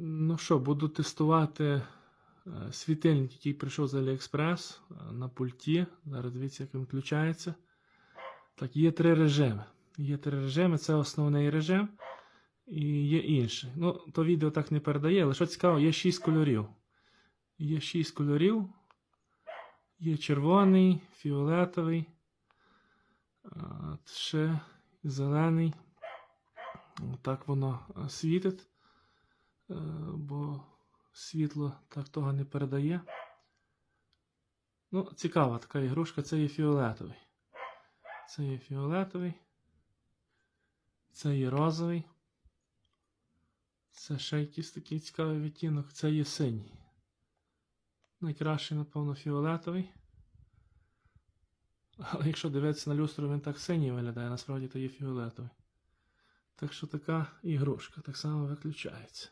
Ну що, буду тестувати е, світильник, який прийшов з AliExpress е, на пульті. Зараз дивіться, як він включається. Так, є три режими. Є три режими, це основний режим. І є інший. Ну, то відео так не передає, але що цікаво, є 6 кольорів. Є 6 кольорів. Є червоний, фіолетовий, а, ще зелений. Так воно е, світить, е, бо світло так того не передає. Ну, цікава така ігрушка, це є фіолетовий. Це є фіолетовий. Це є розовий. Це ще якийсь такий цікавий відтінок. Це є синій. Найкращий, напевно, фіолетовий. Але якщо дивитися на люстру, він так синій виглядає, насправді то є фіолетовий. Так що така ігрушка так само виключається.